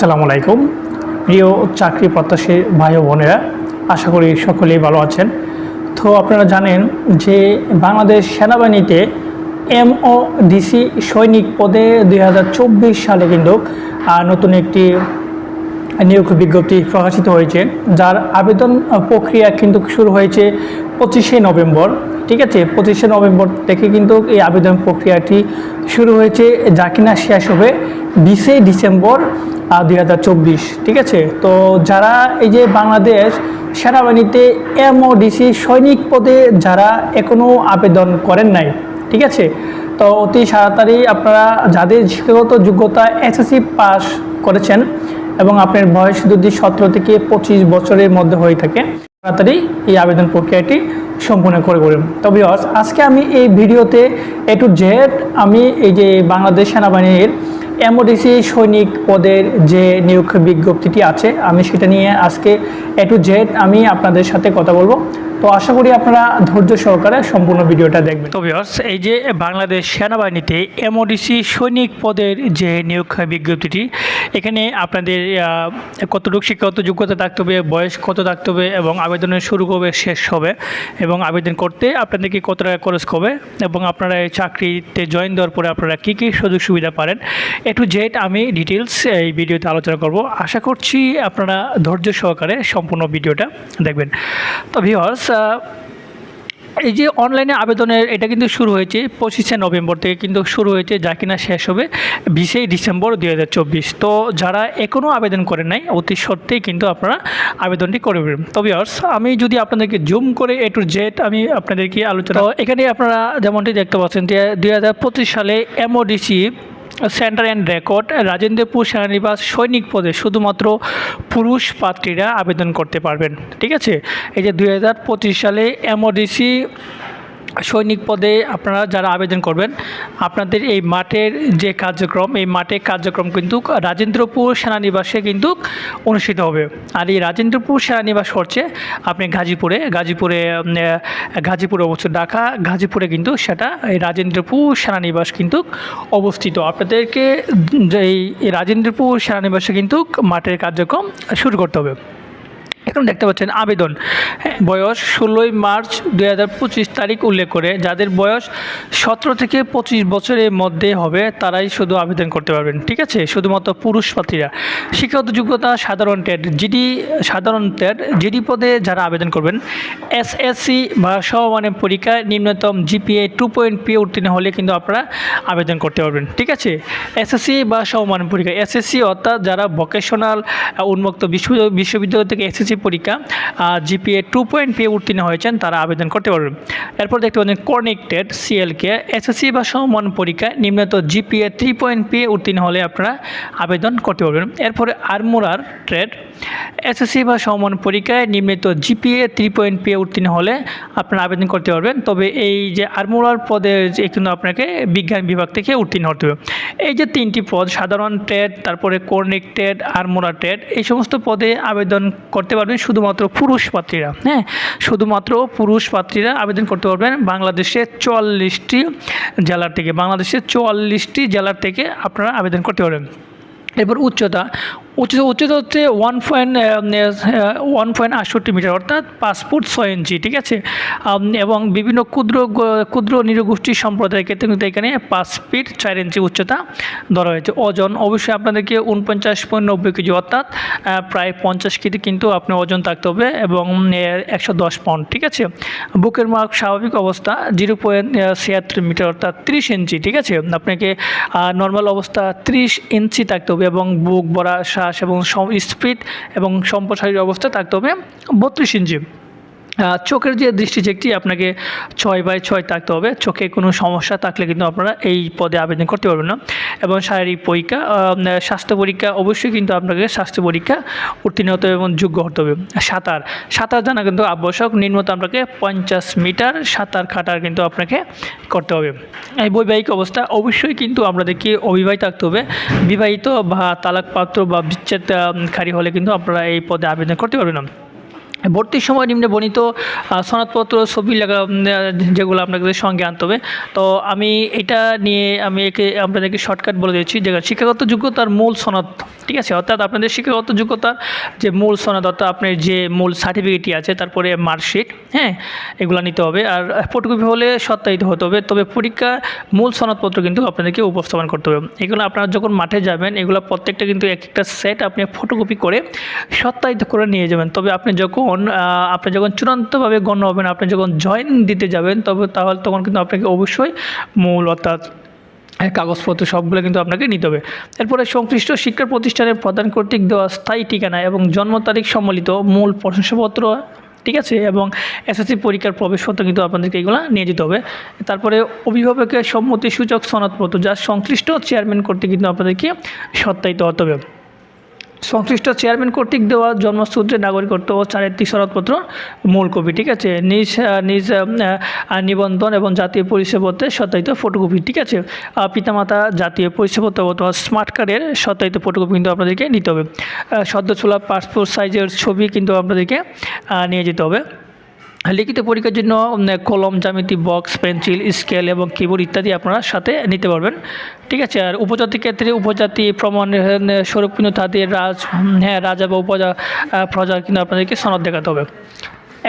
আসসালামু আলাইকুম। প্রিয় চাকরি প্রত্যাশী ভাই বোনেরা, আশা করি সকলেই ভালো আছেন। তো আপনারা জানেন যে বাংলাদেশ সেনাবাহিনীতে এম ও ডিসি সৈনিক পদে দুই হাজার চব্বিশ সালে কিন্তু নতুন একটি নিয়োগ বিজ্ঞপ্তি প্রকাশিত হয়েছে, যার আবেদন প্রক্রিয়া কিন্তু শুরু হয়েছে পঁচিশে নভেম্বর। ঠিক আছে, পঁচিশে নভেম্বর থেকে কিন্তু এই আবেদন প্রক্রিয়াটি শুরু হয়েছে, যা কিনা শেষ হবে বিশে ডিসেম্বর দুই হাজার চব্বিশ, ঠিক আছে? তো যারা এই যে বাংলাদেশ সেনাবাহিনীতে এমওডিসি সৈনিক পদে যারা এখনও আবেদন করেন নাই, ঠিক আছে? তো অতি তাড়াতাড়ি আপনারা যাদের শিক্ষাগত যোগ্যতা এসএসসি পাস করেছেন এবং আপনার বয়স যদি সতেরো থেকে পঁচিশ বছরের মধ্যে হয়ে থাকে, তাড়াতাড়ি এই আবেদন প্রক্রিয়াটি সম্পূর্ণ করে করুন তবে আজকে আমি এই ভিডিওতে এ টু জেড আমি এই যে বাংলাদেশ সেনাবাহিনীর এমওডিসি সৈনিক পদের যে নিয়োগ বিজ্ঞপ্তিটি আছে, আমি সেটা নিয়ে আজকে এ টু জেড আমি আপনাদের সাথে কথা বলব। তো আশা করি আপনারা ধৈর্য সহকারে সম্পূর্ণ ভিডিওটা দেখবেন। তো ভিউয়ার্স এই যে বাংলাদেশ সেনাবাহিনীতে এমওডিসি সৈনিক পদের যে নিয়োগ বিজ্ঞপ্তিটি, এখানে আপনাদের কতটুকু শিক্ষাগত যোগ্যতা থাকতে হবে, বয়স কত থাকতে হবে এবং আবেদনের শুরু কবে, শেষ হবে এবং আবেদন করতে আপনাদেরকে কত টাকা খরচ হবে এবং আপনারা এই চাকরিতে জয়েন দেওয়ার পরে আপনারা কী কী সুযোগ সুবিধা পারেন, এ টু জেড আমি ডিটেলস এই ভিডিওতে আলোচনা করব। আশা করছি আপনারা ধৈর্য সহকারে সম্পূর্ণ ভিডিওটা দেখবেন। তো ভিওয়ার্স এই যে অনলাইনে আবেদনের এটা কিন্তু শুরু হয়েছে পঁচিশে নভেম্বর থেকে কিন্তু শুরু হয়েছে, যা কিনা শেষ হবে বিশে ডিসেম্বর দুই হাজার চব্বিশ। তো যারা এখনও আবেদন করেন নাই, অতি সত্ত্বেই কিন্তু আপনারা আবেদনটি করবেন তবে অর্স আমি যদি আপনাদেরকে জুম করে এ টু জেড আমি আপনাদেরকে আলোচনা এখানে আপনারা যেমনটি দেখতে পাচ্ছেন যে দু হাজার পঁচিশ সালে MODC centre and record Rajendrapur সেনানিবাস সৈনিক পদে শুধুমাত্র পুরুষ প্রার্থীরা আবেদন করতে পারবেন। ঠিক আছে? এই যে দু হাজার পঁচিশ সালে এমওডিসি সৈনিক পদে আপনারা যারা আবেদন করবেন, আপনাদের এই মাঠের যে কার্যক্রম, এই মাঠের কার্যক্রম কিন্তু রাজেন্দ্রপুর সেনানিবাসে কিন্তু অনুষ্ঠিত হবে। আর এই রাজেন্দ্রপুর সেনানিবাস হচ্ছে আপনি গাজীপুরে গাজীপুরে গাজীপুরে অবস্থিত ঢাকা, গাজীপুরে কিন্তু সেটা এই রাজেন্দ্রপুর সেনানিবাস কিন্তু অবস্থিত। আপনাদেরকে এই রাজেন্দ্রপুর সেনানিবাসে কিন্তু মাঠের কার্যক্রম শুরু করতে হবে। এখন দেখতে পাচ্ছেন আবেদন। বয়স ষোলোই মার্চ দুই হাজার পঁচিশ তারিখ উল্লেখ করে, যাদের বয়স সতেরো থেকে পঁচিশ বছরের মধ্যে হবে, তারাই শুধু আবেদন করতে পারবেন। ঠিক আছে? শুধুমাত্র পুরুষ প্রার্থীরা। শিক্ষাগত যোগ্যতা সাধারণ টেট, জিডি, সাধারণ টেট, জিডি পদে যারা আবেদন করবেন, এসএসসি বা সমমানের পরীক্ষায় নিম্নতম জিপিএ টু পয়েন্ট পি উত্তীর্ণ হলে কিন্তু আপনারা আবেদন করতে পারবেন। ঠিক আছে? এসএসসি বা সমমান পরীক্ষা, এসএসসি অর্থাৎ যারা ভোকেশনাল উন্মুক্ত বিশ্ব- বিশ্ববিদ্যালয় থেকে এসএসসি পরীক্ষা জিপিএ টু পয়েন্ট পেয়ে উত্তীর্ণ হয়েছেন, তারা আবেদন করতে পারবেন এরপর দেখতে পাচ্ছেন কনেক্টেড সিএলকে এসএসসি বা সমমান পরীক্ষা, নিম্নত জিপিএ থ্রি পয়েন্ট পেয়ে উত্তীর্ণ হলে আপনারা আবেদন করতে পারবেন। এরপরে আর্মোরার ট্রেড এসএসসি বা সমমান পরীক্ষায় নিম্নিত জিপিএ থ্রি পয়েন্ট পেয়ে উত্তীর্ণ হলে আপনারা আবেদন করতে পারবেন। তবে এই যে আর্মোরার পদে যে কিন্তু আপনাকে বিজ্ঞান বিভাগ থেকে উত্তীর্ণ হতে হবে। এই যে তিনটি পদ, সাধারণ ট্রেড তারপরে কোর্নেক্টেড আর্মোরা ট্রেড এই সমস্ত পদে আবেদন করতে পারবেন শুধুমাত্র পুরুষ পাত্রীরা হ্যাঁ? শুধুমাত্র পুরুষ পাত্রীরা আবেদন করতে পারবেন বাংলাদেশের চুয়াল্লিশটি জেলার থেকে, বাংলাদেশের চুয়াল্লিশটি জেলার থেকে আপনারা আবেদন করতে পারবেন। এরপর উচ্চতা। উচ্চতা উচ্চতা হচ্ছে ওয়ান পয়েন্ট ওয়ান পয়েন্ট আটষট্টি মিটার অর্থাৎ পাঁচ ফুট ছয় ইঞ্চি, ঠিক আছে? এবং বিভিন্ন ক্ষুদ্র ক্ষুদ্র নিরগোষ্ঠী সম্প্রদায়ের ক্ষেত্রে কিন্তু এখানে পাঁচ ফিট চার ইঞ্চি উচ্চতা ধরা হয়েছে। ওজন অবশ্যই আপনাদেরকে উনপঞ্চাশ পয়েন্ট নব্বই কেজি, অর্থাৎ প্রায় পঞ্চাশ কেজি কিন্তু আপনার ওজন থাকতে হবে এবং একশো দশ পাউন্ড ঠিক আছে? বুকের মার্ক স্বাভাবিক অবস্থা জিরো পয়েন্ট ছিয়াত্তর মিটার অর্থাৎ ত্রিশ ইঞ্চি, ঠিক আছে? আপনাকে নর্মাল অবস্থা ত্রিশ ইঞ্চি থাকতে হবে। এবং বুক বরা শ্বাস এবং স্পিড এবং সম্প্রসারিত অবস্থায় থাকতে হবে বত্রিশ ইঞ্চি। চোখের যে দৃষ্টি দৃষ্টিচেকটি আপনাকে ছয় বাই ছয় থাকতে হবে। চোখে কোনো সমস্যা থাকলে কিন্তু আপনারা এই পদে আবেদন করতে পারবেন না। এবং শারীরিক পরীক্ষা স্বাস্থ্য পরীক্ষা অবশ্যই কিন্তু আপনাকে স্বাস্থ্য পরীক্ষা উত্তীর্ণ হতে হবে এবং যোগ্য হতে হবে। সাঁতার সাঁতার জানা কিন্তু আবশ্যক। নিম্নত আপনাকে পঞ্চাশ মিটার সাঁতার কাটার কিন্তু আপনাকে করতে হবে। এই বৈবাহিক অবস্থা অবশ্যই কিন্তু আপনাদেরকে অবিবাহিত থাকতে হবে। বিবাহিত বা তালাকপাত্র বা বিচ্ছেদকারী হলে কিন্তু আপনারা এই পদে আবেদন করতে পারবেন না। ভর্তির সময় নিম্নে বর্ণিত সনদপত্র, ছবি লাগা যেগুলো আপনাদের সঙ্গে আনতে হবে। তো আমি এটা নিয়ে আমি একে, আপনাদেরকে শর্টকাট বলে দিচ্ছি যে শিক্ষাগত যোগ্যতার মূল সনদ, ঠিক আছে? অর্থাৎ আপনাদের শিক্ষাগত যোগ্যতার যে মূল সনদ, অর্থাৎ আপনার যে মূল সার্টিফিকেটটি আছে, তারপরে মার্কশিট হ্যাঁ? এগুলো নিতে হবে। আর ফটোকপি হলে সত্যায়িত হতে হবে। তবে পরীক্ষা মূল সনদপত্র কিন্তু আপনাদেরকে উপস্থাপন করতে হবে। এগুলো আপনারা যখন মাঠে যাবেন, এগুলো প্রত্যেকটা কিন্তু এক একটা সেট আপনি ফটোকপি করে সত্যায়িত করে নিয়ে যাবেন। তবে আপনি যখন আহ, আপনি যখন চূড়ান্তভাবে গণ্য হবেন আপনি যখন জয়েন দিতে যাবেন তবে তাহলে তখন কিন্তু আপনাকে অবশ্যই মূল অর্থাৎ কাগজপত্র সবগুলো কিন্তু আপনাকে নিতে হবে। এরপরে সংশ্লিষ্ট শিক্ষা প্রতিষ্ঠানের প্রদান কর্তৃক দেওয়া স্থায়ী ঠিকানা এবং জন্ম তারিখ সম্বলিত মূল প্রশংসাপত্র ঠিক আছে? এবং এসএসসি পরীক্ষার প্রবেশপত্র কিন্তু আপনাদেরকে এগুলো নিয়ে যেতে হবে। তারপরে অভিভাবকের সম্মতি সূচক সনদপত্র যা সংশ্লিষ্ট চেয়ারম্যান কর্তৃক কিন্তু আপনাদেরকে সত্যায়িত হতে হবে। সংশ্লিষ্ট চেয়ারম্যান কর্তৃক দেওয়া জন্মসূত্রে নাগরিকত্ব ও চারিত্রিক সনদপত্র মূল কপি, ঠিক আছে? নিজ নিজ নিবন্ধন এবং জাতীয় পরিচয়পত্রে সত্যায়িত ফটোকপি, ঠিক আছে? পিতামাতা জাতীয় পরিচয়পত্র অথবা স্মার্ট কার্ডের সত্যায়িত ফটোকপি কিন্তু আপনাদেরকে নিতে হবে। সদ্য ছোলা পাসপোর্ট সাইজের ছবি কিন্তু আপনাদেরকে নিয়ে যেতে হবে। লিখিত পরীক্ষার জন্য কলম, জ্যামিতি, বক্স, পেন্সিল, স্কেল এবং কিবোর্ড ইত্যাদি আপনারা সাথে নিতে পারবেন। ঠিক আছে? আর উপজাতির ক্ষেত্রে উপজাতি প্রমাণ স্বরূপ কিন্তু তাদের রাজ হ্যাঁ রাজা বা উপজা প্রজা কিন্তু আপনাদেরকে সনদ দেখাতে হবে।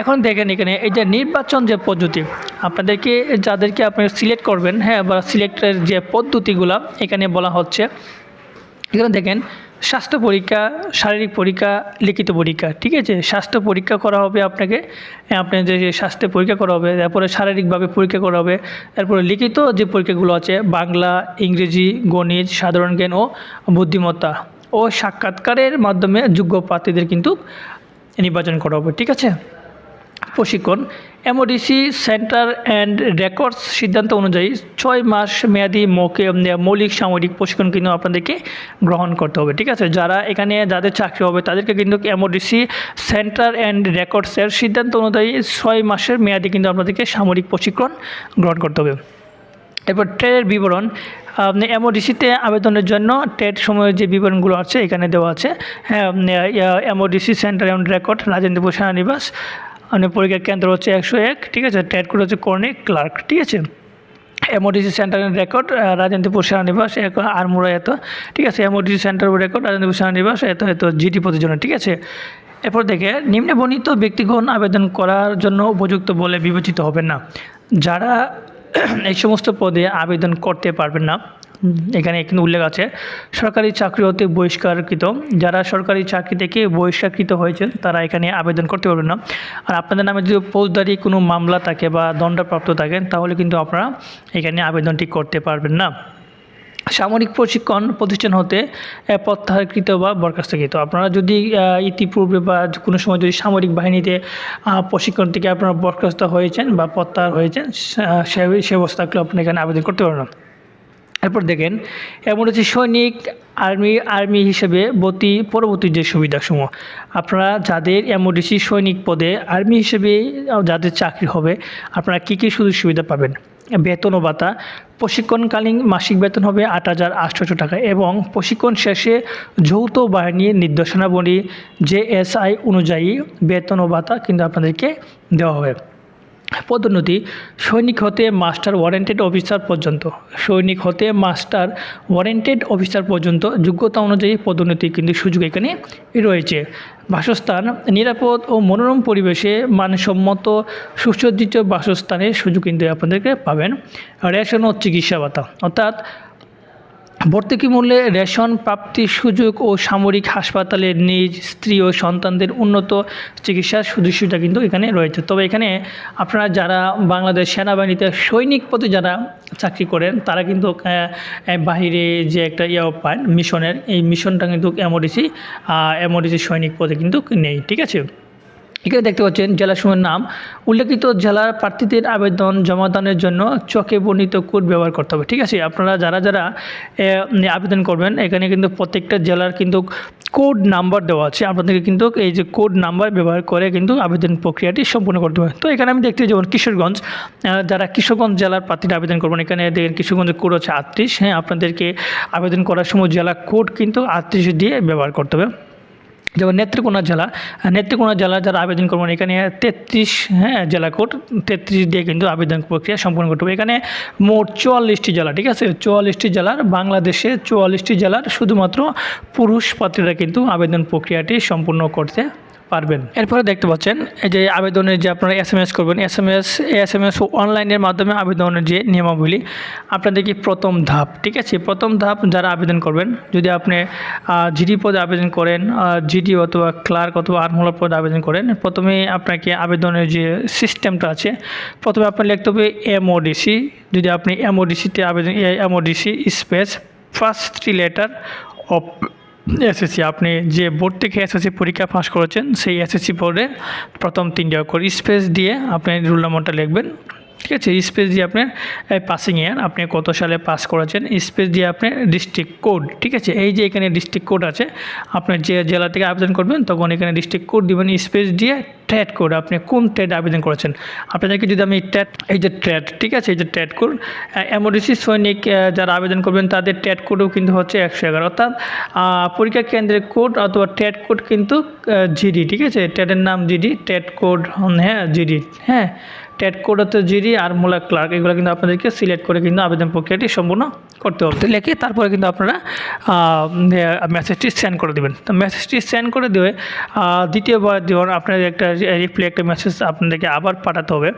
এখন দেখেন এখানে, এই যে নির্বাচন যে পদ্ধতি, আপনাদেরকে, যাদেরকে আপনি সিলেক্ট করবেন হ্যাঁ বা সিলেক্টের যে পদ্ধতিগুলো এখানে বলা হচ্ছে, এখানে দেখেন স্বাস্থ্য পরীক্ষা, শারীরিক পরীক্ষা, লিখিত পরীক্ষা, ঠিক আছে? স্বাস্থ্য পরীক্ষা করা হবে আপনাকে আপনার যে স্বাস্থ্য পরীক্ষা করা হবে, তারপরে শারীরিকভাবে পরীক্ষা করা হবে, তারপরে লিখিত যে পরীক্ষাগুলো আছে, বাংলা, ইংরেজি, গণিত, সাধারণ জ্ঞান ও বুদ্ধিমত্তা, ও সাক্ষাৎকারের মাধ্যমে যোগ্য প্রার্থীদের কিন্তু নির্বাচন করা হবে, ঠিক আছে? প্রশিক্ষণ এমওডিসি সেন্টার অ্যান্ড রেকর্ডস সিদ্ধান্ত অনুযায়ী ছয় মাস মেয়াদি মৌকে মৌলিক সামরিক প্রশিক্ষণ কিন্তু আপনাদেরকে গ্রহণ করতে হবে, ঠিক আছে? যারা এখানে যাদের চাকরি হবে, তাদেরকে কিন্তু এমওডিসি সেন্টার অ্যান্ড রেকর্ডসের সিদ্ধান্ত অনুযায়ী ছয় মাসের মেয়াদি কিন্তু আপনাদেরকে সামরিক প্রশিক্ষণ গ্রহণ করতে হবে। এরপর ট্রেডের বিবরণ আপনি এমওডিসিতে আবেদনের জন্য ট্রেড সময়ের যে বিবরণগুলো আছে, এখানে দেওয়া আছে। হ্যাঁ MODC center and record Rajendrapur সেনানিবাস মানে পরীক্ষার কেন্দ্র হচ্ছে একশো এক, ঠিক আছে? ট্রেড কোড হচ্ছে কর্নিক ক্লার্ক, ঠিক আছে? এমওডিসি সেন্টার অ্যান্ড রেকর্ড রাজনীতিপুর সেনানিবাস আরমুরা এত, ঠিক আছে? এমওডিসি সেন্টার রেকর্ড রাজেন্দ্রপুর সেনানিবাস, এত এত জিটি প্রতিজনে ঠিক আছে? এরপর দেখে, নিম্নে বর্ণিত ব্যক্তিগণ আবেদন করার জন্য উপযুক্ত বলে বিবেচিত হবেন না। যারা এই সমস্ত পদে আবেদন করতে পারবেন না এখানে কিন্তু উল্লেখ আছে, সরকারি চাকরি হতে বহিষ্কারকৃত, যারা সরকারি চাকরি থেকে বহিষ্কারকৃত হয়েছেন, তারা এখানে আবেদন করতে পারবেন না। আর আপনাদের নামে যদি ফৌজদারি কোনো মামলা থাকে বা দণ্ডপ্রাপ্ত থাকেন তাহলে কিন্তু আপনারা এখানে আবেদনটি করতে পারবেন না। সামরিক প্রশিক্ষণ প্রতিষ্ঠান হতে প্রত্যাহারকৃত বা বরখাস্তকৃত। আপনারা যদি ইতিপূর্বে বা কোনো সময় যদি সামরিক বাহিনীতে প্রশিক্ষণ থেকে আপনারা বরখাস্ত হয়েছেন বা প্রত্যাহার হয়েছেন, সে- থাকলে আপনি এখানে আবেদন করতে পারবেন এরপর দেখেন, এমন হচ্ছে সৈনিক, আর্মি আর্মি হিসেবে বতি পরবর্তী যে সুবিধাসমূহ। আপনারা যাদের এমওডিসি সৈনিক পদে আর্মি হিসেবে যাদের চাকরি হবে, আপনারা কী কী সুযোগ সুবিধা পাবেন? বেতন ও ভাতা, প্রশিক্ষণকালীন মাসিক বেতন হবে আট হাজার আটশোশো টাকা এবং প্রশিক্ষণ শেষে যৌথ বাহিনীর নির্দেশনাবলী, জেএসআই অনুযায়ী বেতন ও ভাতা কিন্তু আপনাদেরকে দেওয়া হবে। পদোন্নতি, সৈনিক হতে মাস্টার ওয়ারেন্টেড অফিসার পর্যন্ত। সৈনিক হতে মাস্টার ওয়ারেন্টেড অফিসার পর্যন্ত যোগ্যতা অনুযায়ী পদোন্নতি কিন্তু সুযোগ এখানে রয়েছে। বাসস্থান নিরাপদ ও মনোরম পরিবেশে মানসম্মত, সুসজ্জিত বাসস্থানের সুযোগ কিন্তু আপনাদেরকে পাবেন। রেশন ও চিকিৎসা ভাতা, অর্থাৎ ভর্তুকি মূল্যে রেশন প্রাপ্তির সুযোগ ও সামরিক হাসপাতালে নিজ স্ত্রী ও সন্তানদের উন্নত চিকিৎসার সুবিধা কিন্তু এখানে রয়েছে। তবে এখানে আপনারা যারা বাংলাদেশ সেনাবাহিনীতে সৈনিক পদে যারা চাকরি করেন, তারা কিন্তু বাহিরে যে একটা ইয়ে পান মিশনের, এই মিশনটা কিন্তু এমওডিসি এমওডিসি সৈনিক পদে কিন্তু নেই। ঠিক আছে? এখানে দেখতে পাচ্ছেন জেলাসমূহের নাম। উল্লেখিত জেলার প্রার্থীদের আবেদন জমাদানের জন্য চকে বর্ণিত কোড ব্যবহার করতে হবে। ঠিক আছে? আপনারা যারা যারা আবেদন করবেন, এখানে কিন্তু প্রত্যেকটা জেলার কিন্তু কোড নাম্বার দেওয়া আছে। আপনাদেরকে কিন্তু এই যে কোড নাম্বার ব্যবহার করে কিন্তু আবেদন প্রক্রিয়াটি সম্পূর্ণ করতে হবে। তো এখানে আমি দেখতে যেমন কিশোরগঞ্জ যারা কিশোরগঞ্জ জেলার প্রার্থীরা আবেদন করবেন, এখানে দেখেন কিশোরগঞ্জের কোড হচ্ছে আটত্রিশ। হ্যাঁ আপনাদেরকে আবেদন করার সময় জেলা কোড কিন্তু আটত্রিশ দিয়ে ব্যবহার করতে হবে। যেমন নেত্রকোনা জেলা নেত্রকোনা জেলা যারা আবেদন করবেন, এখানে তেত্রিশ হ্যাঁ জেলা কোর্ট তেত্রিশ দিয়ে কিন্তু আবেদন প্রক্রিয়া সম্পন্ন করতে হবে। এখানে মোট চুয়াল্লিশটি জেলা, ঠিক আছে? চুয়াল্লিশটি জেলার, বাংলাদেশে চুয়াল্লিশটি জেলার শুধুমাত্র পুরুষ পাত্রীরা কিন্তু আবেদন প্রক্রিয়াটি সম্পূর্ণ করতে পারবেন। এরপরে দেখতে পাচ্ছেন, এই যে আবেদনের যে আপনারা এস এম এস করবেন S M S S M S অনলাইনের মাধ্যমে আবেদনের যে নিয়মাবলী, আপনাদের কি প্রথম ধাপ, ঠিক আছে? প্রথম ধাপ যারা আবেদন করবেন, যদি আপনি জিডি পদে আবেদন করেন জিডি অথবা ক্লার্ক অথবা আর্মহোলার পদে আবেদন করেন, প্রথমে আপনাকে আবেদনের যে সিস্টেমটা আছে, প্রথমে আপনার লিখতে হবে এমওডিসি যদি আপনি এমওডিসিতে আবেদন MODC space first three letter of SSC, আপনি যে বোর্ড থেকে এসএসসি পরীক্ষা পাস করেছেন, সেই এসএসসি বোর্ডে প্রথম তিনটে অক্ষর স্পেস দিয়ে আপনি রুল নম্বরটা লিখবেন। ঠিক আছে স্পেস দিয়ে আপনার পাসিং ইয়ার আপনি কত সালে পাস করেছেন স্পেস দিয়ে আপনি ডিস্ট্রিক্ট কোড ঠিক আছে? এই যে এখানে ডিস্ট্রিক্ট কোড আছে আপনি যে জেলা থেকে আবেদন করবেন, তখন এখানে ডিস্ট্রিক্ট কোড দিবেন স্পেস দিয়ে ট্রেড কোড আপনি কোন ট্রেড আবেদন করেছেন? আপনাদেরকে যদি আমি ট্যাট এই যে ট্রেড ঠিক আছে? এই যে ট্রেড কোড এমওডিসি সৈনিক যারা আবেদন করবেন, তাদের ট্রেড কোডও কিন্তু হচ্ছে একশো এগারো। অর্থাৎ পরীক্ষা কেন্দ্রের কোড অথবা ট্রেড কোড কিন্তু জিডি ঠিক আছে? ট্রেডের নাম জিডি ট্রেড কোড হ্যাঁ জিডি হ্যাঁ? টেট কোড হচ্ছে জিডি আর মূলা ক্লার্ক এগুলো কিন্তু আপনাদেরকে সিলেক্ট করে কিন্তু আবেদন প্রক্রিয়াটি সম্পূর্ণ করতে হবে। লিখে তারপরে কিন্তু আপনারা মেসেজটি সেন্ড করে দেবেন। তো মেসেজটি সেন্ড করে আহ, দ্বিতীয়বার যখন আপনাদের একটা রিপ্লাই একটা মেসেজ আপনাদেরকে আবার পাঠাতে হবে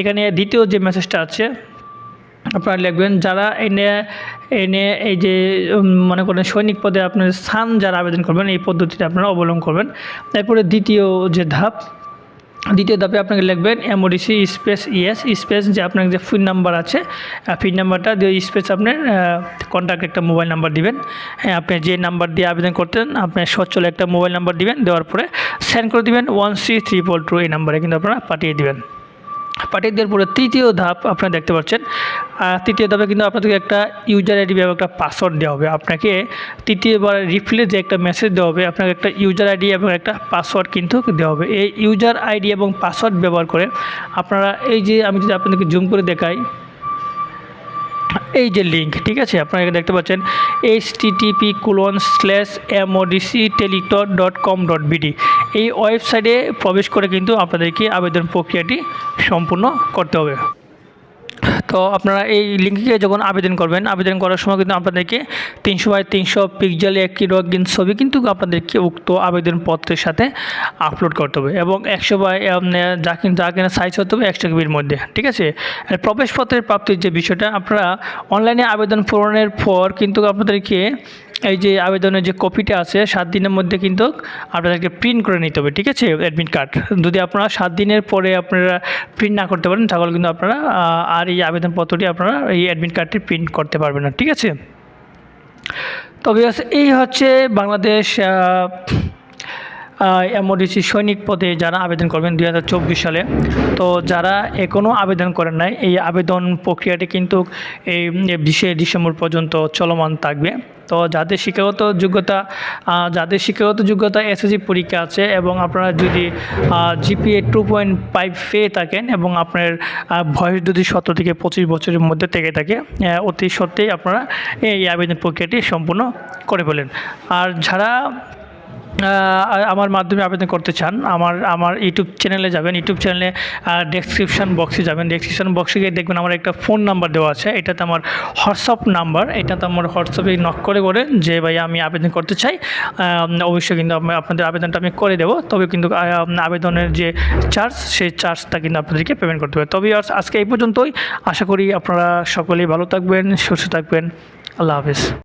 এখানে দ্বিতীয় যে মেসেজটা আছে আপনারা লিখবেন যারা এনে এনে এই যে মনে করেন সৈনিক পদে আপনার স্থান যারা আবেদন করবেন এই পদ্ধতিটা আপনারা অবলম্বন করবেন। তারপরে দ্বিতীয় যে ধাপ দ্বিতীয় ধাপে আপনাকে লিখবেন এমওডিসি স্পেস ইএস স্পেস যে আপনার যে ফোন নাম্বার আছে ফোন নাম্বারটা দিয়ে স্পেস আপনার কন্ট্যাক্ট একটা মোবাইল নাম্বার দিবেন। হ্যাঁ আপনি যে নাম্বার দিয়ে আবেদন করতেন আপনার সচ্ছল একটা মোবাইল নাম্বার দিবেন, দেওয়ার পরে সেন্ড করে দিবেন ওয়ান থ্রি ফোর টু এই নাম্বারে কিন্তু আপনারা পাঠিয়ে দিবেন। পাঠিয়ে দেওয়ার পরে তৃতীয় ধাপ আপনারা দেখতে পাচ্ছেন। তৃতীয় ধাপে কিন্তু আপনাদেরকে একটা ইউজার আইডি এবং একটা পাসওয়ার্ড দেওয়া হবে। আপনাকে তৃতীয়বার রিপ্লে যে একটা মেসেজ দেওয়া হবে। আপনাকে একটা ইউজার আইডি এবং একটা পাসওয়ার্ড কিন্তু দেওয়া হবে। এই ইউজার আইডি এবং পাসওয়ার্ড ব্যবহার করে আপনারা এই যে আমি যদি আপনাদেরকে জুম করে দেখাই এই যে লিঙ্ক ঠিক আছে? আপনারা দেখতে পাচ্ছেন H TTP colon slash MODC Teletalk dot com dot BD এই ওয়েবসাইটে প্রবেশ করে কিন্তু আপনাদেরকে আবেদন প্রক্রিয়াটি সম্পূর্ণ করতে হবে। তো আপনারা এই লিঙ্কে যখন আবেদন করবেন, আবেদন করার সময় কিন্তু আপনাদেরকে তিনশো বাই তিনশো পিকজাল একটি রঙিন ছবি কিন্তু আপনাদেরকে উক্ত আবেদনপত্রের সাথে আপলোড করতে হবে এবং একশো বাই যা কিন্তু যা কিনা সাইজ হতে হবে একশো কেবির মধ্যে, ঠিক আছে? আর প্রবেশপত্রের প্রাপ্তির যে বিষয়টা, আপনারা অনলাইনে আবেদন পূরণের পর কিন্তু আপনাদেরকে এই যে আবেদনের যে কপিটা আছে, সাত দিনের মধ্যে কিন্তু আপনাদেরকে প্রিন্ট করে নিতে হবে, ঠিক আছে? অ্যাডমিট কার্ড যদি আপনারা সাত দিনের পরে আপনারা প্রিন্ট না করতে পারেন, তাহলে কিন্তু আপনারা আর এই আবেদনপত্রটি আপনারা এই অ্যাডমিট কার্ডটি প্রিন্ট করতে পারবেন না, ঠিক আছে? তবে এই হচ্ছে বাংলাদেশ এমওডিসি সৈনিক পদে যারা আবেদন করবেন দু হাজার চব্বিশ সালে। তো যারা এখনও আবেদন করেন নাই, এই আবেদন প্রক্রিয়াটি কিন্তু এই বিশে ডিসেম্বর পর্যন্ত চলমান থাকবে। তো যাদের শিক্ষাগত যোগ্যতা যাদের শিক্ষাগত যোগ্যতা এসএসসি পরীক্ষা আছে এবং আপনারা যদি জিপিএ টু পয়েন্ট ফাইভ পেয়ে থাকেন এবং আপনার বয়স যদি সতেরো থেকে পঁচিশ বছরের মধ্যে থেকে থাকে অতি সত্ত্বেই আপনারা এই আবেদন প্রক্রিয়াটি সম্পূর্ণ করে ফেলেন। আর যারা আমার মাধ্যমে আবেদন করতে চান, আমার আমার ইউটিউব চ্যানেলে যাবেন, ইউটিউব চ্যানেলে ডেসক্রিপশন বক্সে যাবেন ডেসক্রিপশন বক্সে গিয়ে দেখবেন আমার একটা ফোন নাম্বার দেওয়া আছে, এটাতে আমার হোয়াটসঅ্যাপ নাম্বার এটাতে আমার হোয়াটসঅ্যাপে নক করে করে যে ভাই আমি আবেদন করতে চাই অবশ্যই কিন্তু আপনাদের আবেদনটা আমি করে দেবো, তবে কিন্তু আবেদনের যে চার্জ সেই চার্জটা কিন্তু আপনাদেরকে পেমেন্ট করতে হবে। তবে আজকে এই পর্যন্তই, আশা করি আপনারা সকলেই ভালো থাকবেন, সুস্থ থাকবেন, আল্লাহ হাফিজ।